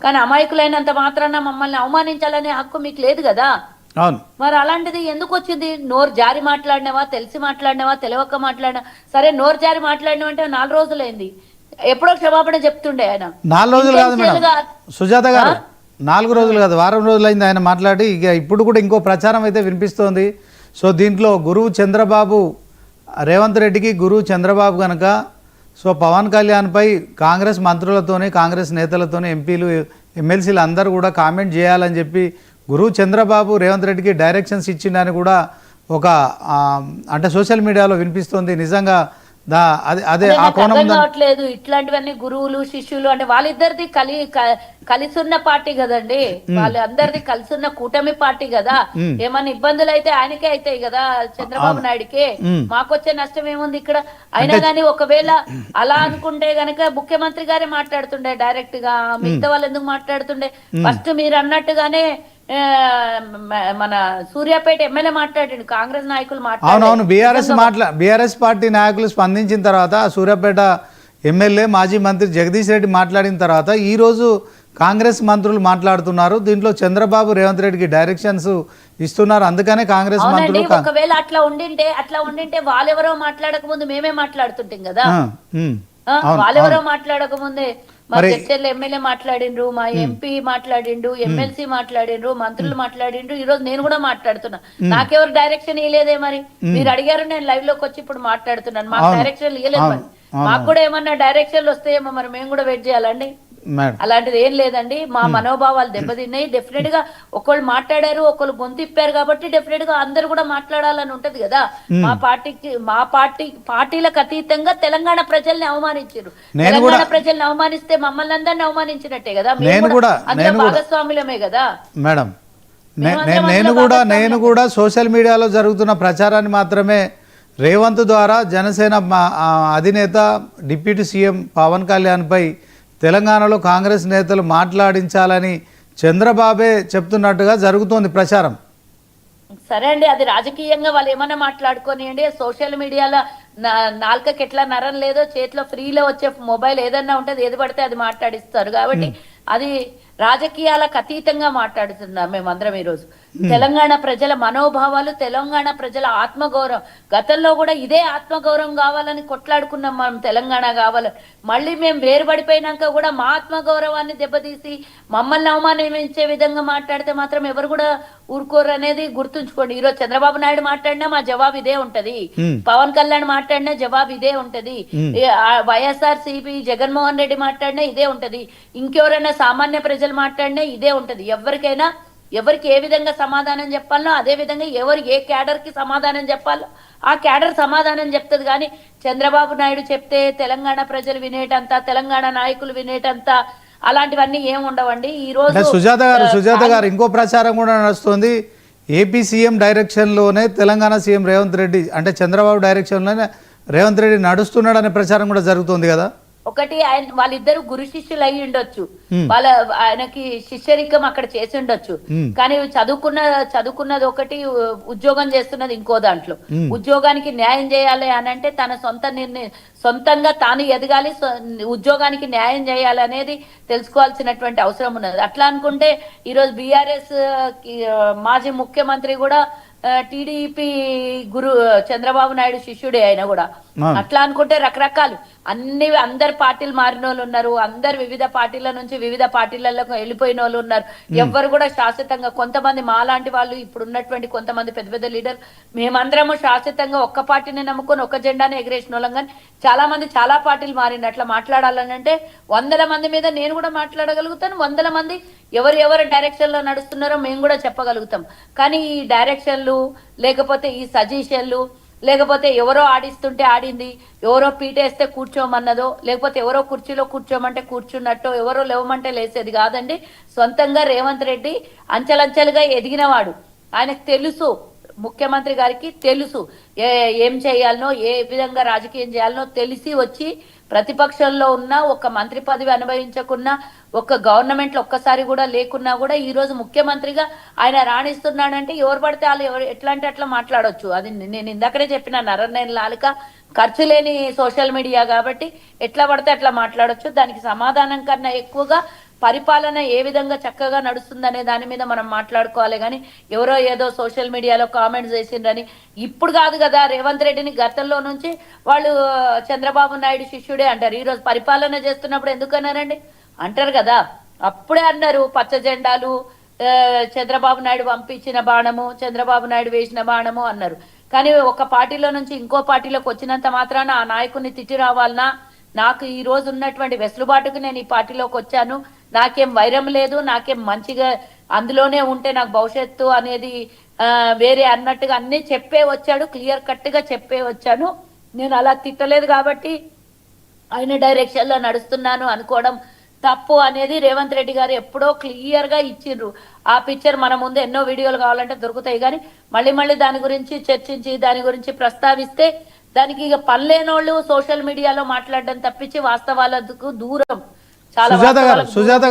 కానీ అమాయకులైనంత మాత్రాన మమ్మల్ని అవమానించాలనే హక్కు మీకు లేదు కదా? అవును. మరి అలాంటిది ఎందుకు వచ్చింది? నోరు జారి మాట్లాడినావా తెలిసి మాట్లాడినావా తెలియక మాట్లాడినా? సరే నోరు జారి మాట్లాడినావు అంటే నాలుగు రోజులైంది. ఎప్పుడో క్షమాపణ చెప్తుండే ఆయన. నాలుగు రోజులు కాదు మేడం. సుజాత గారు నాలుగు రోజులు కాదు వారం రోజులైంది ఆయన మాట్లాడి. ఇక ఇప్పుడు కూడా ఇంకో ప్రచారం అయితే వినిపిస్తోంది. సో దీంట్లో గురువు చంద్రబాబు రేవంత్ రెడ్డికి గురువు చంద్రబాబు కనుక సో పవన్ కళ్యాణ్పై కాంగ్రెస్ మంత్రులతోనే కాంగ్రెస్ నేతలతోనే ఎంపీలు ఎమ్మెల్సీలు అందరూ కూడా కామెంట్ చేయాలని చెప్పి గురువు చంద్రబాబు రేవంత్ రెడ్డికి డైరెక్షన్స్ ఇచ్చిండని కూడా ఒక అంటే సోషల్ మీడియాలో వినిపిస్తోంది. నిజంగా అదే ఆ కోణం కావట్లేదు. ఇట్లాంటివన్నీ గురువులు శిష్యులు అంటే వాళ్ళిద్దరిది కలి క- కలిసి ఉన్న పార్టీ కదండి. వాళ్ళందరిది కలిసి ఉన్న కూటమి పార్టీ కదా. ఏమన్నా ఇబ్బందులు అయితే ఆయనకే అవుతాయి కదా చంద్రబాబు నాయుడికి. మాకొచ్చే నష్టం ఏముంది ఇక్కడ? అయినా గానీ ఒకవేళ అలా అనుకుంటే గనక ముఖ్యమంత్రి గారే మాట్లాడుతుండే డైరెక్ట్గా మిగతా వాళ్ళు ఎందుకు మాట్లాడుతుండే? ఫస్ట్ మీరు అన్నట్టుగానే మన సూర్యాపేట ఎమ్మెల్యే మాట్లాడిండు కాంగ్రెస్ నాయకులు అవునవును బీఆర్ఎస్ మాట్లా బీఆర్ఎస్ పార్టీ నాయకులు స్పందించిన తర్వాత సూర్యాపేట ఎమ్మెల్యే మాజీ మంత్రి జగదీష్ రెడ్డి మాట్లాడిన తర్వాత ఈరోజు కాంగ్రెస్ మంత్రులు మాట్లాడుతున్నారు. దీంట్లో చంద్రబాబు రేవంత్ రెడ్డికి డైరెక్షన్స్ ఇస్తున్నారు. అందుకనే కాంగ్రెస్ మంత్రులు ఒకవేళ అట్లా ఉండింటే అట్లా ఉండింటే వాళ్ళెవరో మాట్లాడక ముందు మేమే మాట్లాడుతుంటాం కదా. వాళ్ళెవరో. మాట్లాడక ముందే మా చర్చల్లో ఎమ్మెల్యే మాట్లాడిండ్రు మా ఎంపీ మాట్లాడిండు ఎమ్మెల్సీ మాట్లాడిండ్రు మంత్రులు మాట్లాడిండ్రు. ఈ రోజు నేను కూడా మాట్లాడుతున్నా. నాకెవరు డైరెక్షన్ ఇవ్వలేదే మరి? మీరు అడిగారు నేను లైవ్లోకి వచ్చి ఇప్పుడు మాట్లాడుతున్నాను. మాకు. డైరెక్షన్ ఇవ్వలేదు మరి. మాకు కూడా ఏమన్నా డైరెక్షన్లు వస్తాయేమో మరి? మేము కూడా వెయిట్ చేయాలండి అలాంటిది ఏం లేదండి. మా మనోభావాలు దెబ్బతిన్నాయి. డెఫినెట్గా ఒకళ్ళు మాట్లాడారు ఒకళ్ళు గొంతు ఇప్పారు కాబట్టి డెఫినెట్గా అందరు కూడా మాట్లాడాలని ఉంటది కదా. మా పార్టీకి మా పార్టీ పార్టీలకు అతీతంగా తెలంగాణ ప్రజల్ని అవమానించారు. తెలంగాణ ప్రజల్ని అవమానిస్తే మమ్మల్ని అందరిని అవమానించినట్టే కదా. మేము నేను కూడా- కూడా- భాగస్వాములమే కదా. మేడం నేను కూడా. నేను కూడా సోషల్ మీడియాలో జరుగుతున్న ప్రచారాన్ని మాత్రమే రేవంత్ ద్వారా జనసేన అధినేత డిప్యూటీ సీఎం పవన్ కళ్యాణ్పై తెలంగాణలో కాంగ్రెస్ నేతలు మాట్లాడించాలని చంద్రబాబే చెప్తున్నట్టుగా జరుగుతోంది ప్రచారం. సరే అండి అది రాజకీయంగా వాళ్ళు ఏమన్నా మాట్లాడుకోనియండి సోషల్ మీడియాలో నాలుకకి ఎట్లా నరం లేదో చేతిలో ఫ్రీలో వచ్చే మొబైల్ ఏదన్నా ఉంటది ఏది పడితే అది మాట్లాడిస్తారు. కాబట్టి అది రాజకీయాలకు అతీతంగా మాట్లాడుతున్నాం మేమందరం ఈరోజు. తెలంగాణ ప్రజల మనోభావాలు తెలంగాణ ప్రజల ఆత్మగౌరవం. గతంలో కూడా ఇదే ఆత్మగౌరవం కావాలని కొట్లాడుకున్నాం మనం తెలంగాణ కావాలని మళ్ళీ మేము వేరుపడిపోయినాక కూడా మా ఆత్మగౌరవాన్ని దెబ్బతీసి మమ్మల్ని అవమానించే విధంగా మాట్లాడితే మాత్రం ఎవరు కూడా ఊరుకోరు అనేది గుర్తుంచుకోండి. ఈరోజు చంద్రబాబు నాయుడు మాట్లాడినా మా జవాబు ఇదే ఉంటది. Hmm. పవన్ కళ్యాణ్ మాట్లాడినా జవాబు ఇదే ఉంటది. వైఎస్ఆర్ సిపి జగన్మోహన్ రెడ్డి మాట్లాడినా ఇదే ఉంటది. ఇంకెవరైనా సామాన్య ప్రజలు మాట్లాడినా ఇదే ఉంటది. ఎవరికైనా ఎవరికి ఏ విధంగా సమాధానం చెప్పాలనో అదే విధంగా ఎవరు ఏ క్యాడర్కి సమాధానం చెప్పాలో ఆ క్యాడర్ సమాధానం చెప్తది. కానీ చంద్రబాబు నాయుడు చెప్తే తెలంగాణ ప్రజలు వినేటంత తెలంగాణ నాయకులు వినేటంత అలాంటివన్నీ ఏం ఉండవండి. ఈ రోజు సుజాత గారు సుజాత గారు ఇంకో ప్రచారం కూడా నడుస్తుంది. ఏపీ సీఎం డైరెక్షన్లోనే తెలంగాణ సీఎం రేవంత్ రెడ్డి అంటే చంద్రబాబు డైరెక్షన్లోనే రేవంత్ రెడ్డి నడుస్తున్నాడు అనే ప్రచారం కూడా జరుగుతుంది కదా? ఒకటి ఆయన వాళ్ళిద్దరు గురు శిష్యులు అయి ఉండొచ్చు. వాళ్ళ ఆయనకి శిష్యరికం అక్కడ చేసి ఉండొచ్చు. కానీ చదువుకున్న చదువుకున్నది ఒకటి ఉద్యోగం చేస్తున్నది ఇంకో దాంట్లో. ఉద్యోగానికి న్యాయం చేయాలి అని అంటే తన సొంత నిర్ణయం సొంతంగా తాను ఎదగాలి ఉద్యోగానికి న్యాయం చేయాలి అనేది తెలుసుకోవాల్సినటువంటి అవసరం ఉన్నది. అట్లా అనుకుంటే ఈరోజు బీఆర్ఎస్ మాజీ ముఖ్యమంత్రి కూడా టీడీపీ గురు చంద్రబాబు నాయుడు శిష్యుడే ఆయన కూడా. అట్లా అనుకుంటే రకరకాలు. అన్ని అందరు పార్టీలు మారిన వాళ్ళు ఉన్నారు. అందరు వివిధ పార్టీల నుంచి వివిధ పార్టీలకు వెళ్ళిపోయిన వాళ్ళు ఉన్నారు ఎవ్వరు కూడా శాశ్వతంగా కొంతమంది మాలాంటి వాళ్ళు ఇప్పుడు ఉన్నటువంటి కొంతమంది పెద్ద పెద్ద లీడర్ మేమందరము శాశ్వతంగా ఒక్క పార్టీని నమ్ముకొని ఒక్క జెండాని ఎగిరేసిన వాళ్ళం కానీ చాలా మంది చాలా పార్టీలు మారింది. అట్లా మాట్లాడాలని అంటే వందల మంది మీద నేను కూడా మాట్లాడగలుగుతాను. వందల మంది ఎవరు ఎవరు డైరెక్షన్లో నడుస్తున్నారో మేము కూడా చెప్పగలుగుతాం. కానీ ఈ డైరెక్షన్లు లేకపోతే ఈ సజెషన్లు లేకపోతే ఎవరో ఆడిస్తుంటే ఆడింది ఎవరో పీటేస్తే కూర్చోమన్నదో లేకపోతే ఎవరో కుర్చీలో కూర్చోమంటే కూర్చున్నట్టు ఎవరో లేవమంటే లేసేది కాదండి. సొంతంగా రేవంత్ రెడ్డి అంచెలంచెలుగా ఎదిగినవాడు. ఆయనకు తెలుసు ముఖ్యమంత్రి గారికి తెలుసు. ఏ ఏం చేయాలనో ఏ విధంగా రాజకీయం చేయాలనో తెలిసి వచ్చి ప్రతిపక్షంలో ఉన్న ఒక మంత్రి పదవి అనుభవించకున్నా ఒక గవర్నమెంట్లో ఒక్కసారి కూడా లేకున్నా కూడా ఈ రోజు ముఖ్యమంత్రిగా ఆయన రాణిస్తున్నాడంటే ఎవరు పడితే వాళ్ళు ఎవరు ఎట్లా అంటే అట్లా మాట్లాడొచ్చు. అది నేను ఇందాకనే చెప్పిన నరనేని లాలిక ఖర్చు లేని సోషల్ మీడియా కాబట్టి ఎట్లా పడితే అట్లా మాట్లాడొచ్చు. దానికి సమాధానం కన్నా ఎక్కువగా పరిపాలన ఏ విధంగా చక్కగా నడుస్తుందనే దాని మీద మనం మాట్లాడుకోవాలి. కానీ ఎవరో ఏదో సోషల్ మీడియాలో కామెంట్స్ చేసిండ్రని ఇప్పుడు కాదు కదా రేవంత్ రెడ్డిని గతంలో నుంచి వాళ్ళు చంద్రబాబు నాయుడు శిష్యుడే అంటారు. ఈరోజు పరిపాలన చేస్తున్నప్పుడు ఎందుకు అన్నారండి అంటారు కదా. అప్పుడే అన్నారు పచ్చ జెండాలు చంద్రబాబు నాయుడు పంపించిన బాణము చంద్రబాబు నాయుడు వేసిన బాణము అన్నారు. కానీ ఒక పార్టీలో నుంచి ఇంకో పార్టీలోకి వచ్చినంత మాత్రాన ఆ నాయకుడిని తిట్టి రావాలనా? నాకు ఈ రోజు ఉన్నటువంటి వెసులుబాటుకు నేను ఈ పార్టీలోకి వచ్చాను. నాకేం వైరం లేదు నాకేం మంచిగా అందులోనే ఉంటే నాకు భవిష్యత్తు అనేది వేరే అన్నట్టుగా అన్ని చెప్పే వచ్చాడు క్లియర్ కట్గా చెప్పే వచ్చాను. నేను అలా తిట్టలేదు కాబట్టి ఆయన డైరెక్షన్లో నడుస్తున్నాను అనుకోవడం తప్పు అనేది రేవంత్ రెడ్డి గారు ఎప్పుడో క్లియర్గా ఇచ్చిండ్రు. ఆ పిక్చర్ మన ముందు ఎన్నో వీడియోలు కావాలంటే దొరుకుతాయి కానీ మళ్ళీ మళ్ళీ దాని గురించి చర్చించి దాని గురించి ప్రస్తావిస్తే దానికి ఇక పనిలేనోళ్ళు సోషల్ మీడియాలో మాట్లాడడం తప్పించి వాస్తవాలకు దూరం. చాలా సుజాత గారు సుజాత